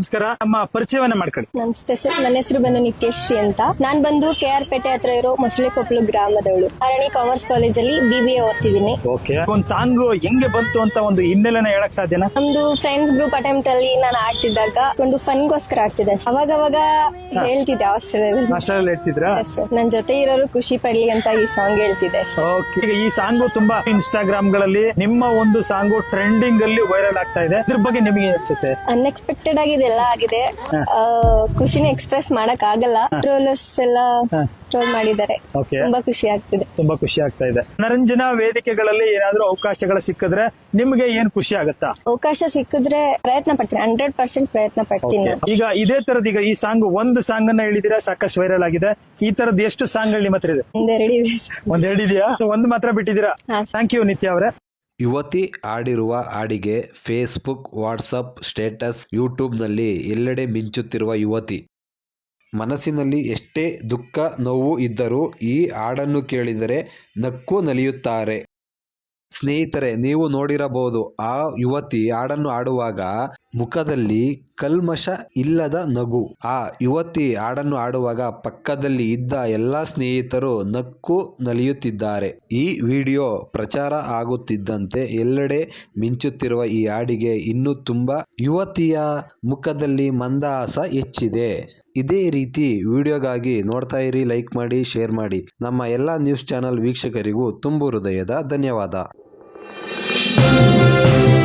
ನಮಸ್ಕಾರ ನಮ್ಮ ಪರಿಚಯವನ್ನ ಮಾಡ್ಕೊಳ್ಳಿ. ನಮಸ್ತೆ ಸರ್ ನನ್ನ ಹೆಸರು ಬಂದು ನಿತ್ಯಶ್ರೀ ಅಂತ. ನಾನ್ ಬಂದು ಕೆ ಆರ್ ಪೇಟೆ ಹತ್ರ ಇರೋ ಮೊಸಳೆಕೊಪ್ಪಲು ಗ್ರಾಮದವಳು. ಅರಣಿ ಕಾಮರ್ಸ್ ಕಾಲೇಜಲ್ಲಿ ಬಿ ಬಿ ಎ ಓದ್ತಿದ್ದೀನಿ. ಓಕೆ. ಒಂದ್ ಸಾಂಗ್ ಹೆಂಗೆ ಬಂತು ಅಂತ ಒಂದು ಹಿನ್ನೆಲೆನ ಹೇಳಕ್ ಸಾಧ್ಯನಾ? ನಮ್ದು ಫ್ರೆಂಡ್ಸ್ ಗ್ರೂಪ್ ಅಟೆಂಪ್ಟ್ ಅಲ್ಲಿ ನಾನು ಆಡ್ತಿದ್ದಾಗ ಒಂದು ಫನ್ಗೋಸ್ಕರ ಆಡ್ತಿದ್ದೆ. ಅವಾಗ ಅವಾಗ ಹೇಳ್ತಿದ್ದೆ ಹಾಸ್ಟೆಲ್ ಅಲ್ಲಿ. ಅಷ್ಟರಲ್ಲಿ ಹೇಳ್ತಿದ್ರಾ? ನನ್ ಜೊತೆ ಇರೋರು ಖುಷಿ ಪಡ್ಲಿ ಅಂತ ಈ ಸಾಂಗ್ ಹೇಳ್ತಿದ್ದೆ. ಓಕೆ. ಈಗ ಈ ಸಾಂಗು ತುಂಬಾ ಇನ್ಸ್ಟಾಗ್ರಾಮ್ಗಳಲ್ಲಿ ನಿಮ್ಮ ಒಂದು ಸಾಂಗು ಟ್ರೆಂಡಿಂಗ್ ಅಲ್ಲಿ ವೈರಲ್ ಆಗ್ತಾ ಇದೆ. ಇದ್ರ ಬಗ್ಗೆ ನಿಮಗೆ ಅನ್ಸುತ್ತೆ? ಅನ್ಎಕ್ಸ್ಪೆಕ್ಟೆಡ್ ಆಗಿ ಇದೆಲ್ಲ ಆಗಿದೆ. ಆ, ಖುಷಿನ ಎಕ್ಸ್ಪ್ರೆಸ್ ಮಾಡಕ್ ಆಗಲ್ಲ ಟ್ರೋಲರ್ಸ್ ಎಲ್ಲ ಟ್ರೋಲ್ ಮಾಡಿದ್ದಾರೆ. ತುಂಬಾ ಖುಷಿ ಆಗ್ತಿದೆ. ತುಂಬಾ ಖುಷಿ ಆಗ್ತಾ ಇದೆ. ಮನರಂಜನಾ ವೇದಿಕೆಗಳಲ್ಲಿ ಏನಾದ್ರೂ ಅವಕಾಶಗಳು ಸಿಕ್ಕಿದ್ರೆ ನಿಮ್ಗೆ ಏನ್ ಖುಷಿ ಆಗುತ್ತಾ? ಅವಕಾಶ ಸಿಕ್ಕಿದ್ರೆ ಪ್ರಯತ್ನ ಪಡ್ತೀನಿ. ಹಂಡ್ರೆಡ್ ಪರ್ಸೆಂಟ್ ಪ್ರಯತ್ನ ಪಡ್ತೀನಿ. ನಾನು. ಈಗ ಇದೇ ತರದ ಈಗ ಈ ಸಾಂಗ್ ಒಂದು ಸಾಂಗ್ ಅನ್ನ ಹೇಳಿದ್ರೆ ಸಾಕಷ್ಟು ವೈರಲ್ ಆಗಿದೆ. ಈ ತರದ ಎಷ್ಟು ಸಾಂಗ್ ನಿಮ್ಮ ಹತ್ರ ಇದೆ? ಒಂದೆರಡು ಇದೆ. ಒಂದ್ ಹೇಳಿದ್ಯಾ ಒಂದ್ ಮಾತ್ರ ಬಿಟ್ಟಿದ್ದೀರಾ? ಹಾ. ಥ್ಯಾಂಕ್ ಯು ನಿತ್ಯ ಅವರೇ. ಯುವತಿ ಆಡಿರುವ ಹಾಡಿಗೆ ಫೇಸ್ಬುಕ್, ವಾಟ್ಸಪ್ ಸ್ಟೇಟಸ್, ಯೂಟ್ಯೂಬ್ನಲ್ಲಿ ಎಲ್ಲೆಡೆ ಮಿಂಚುತ್ತಿರುವ ಯುವತಿ. ಮನಸ್ಸಿನಲ್ಲಿ ಎಷ್ಟೇ ದುಃಖ, ನೋವು ಇದ್ದರೂ ಈ ಹಾಡನ್ನು ಕೇಳಿದರೆ ನಕ್ಕು ನಲಿಯುತ್ತಾರೆ. ಸ್ನೇಹಿತರೆ, ನೀವು ನೋಡಿರಬಹುದು, ಆ ಯುವತಿ ಹಾಡನ್ನು ಆಡುವಾಗ ಮುಖದಲ್ಲಿ ಕಲ್ಮಶ ಇಲ್ಲದ ನಗು. ಆ ಯುವತಿ ಹಾಡನ್ನು ಆಡುವಾಗ ಪಕ್ಕದಲ್ಲಿ ಇದ್ದ ಎಲ್ಲ ಸ್ನೇಹಿತರು ನಕ್ಕು ನಲಿಯುತ್ತಿದ್ದಾರೆ. ಈ ವಿಡಿಯೋ ಪ್ರಚಾರ ಆಗುತ್ತಿದ್ದಂತೆ ಎಲ್ಲೆಡೆ ಮಿಂಚುತ್ತಿರುವ ಈ ಹಾಡಿಗೆ ಇನ್ನೂ ತುಂಬಾ ಯುವತಿಯ ಮುಖದಲ್ಲಿ ಮಂದಹಾಸ ಹೆಚ್ಚಿದೆ. ಇದೇ ರೀತಿ ವಿಡಿಯೋಗಾಗಿ ನೋಡ್ತಾ ಇರಿ, ಲೈಕ್ ಮಾಡಿ, ಶೇರ್ ಮಾಡಿ. ನಮ್ಮ ಎಲ್ಲ ನ್ಯೂಸ್ ಚಾನೆಲ್ ವೀಕ್ಷಕರಿಗೂ ತುಂಬು ಹೃದಯದ ಧನ್ಯವಾದ. Música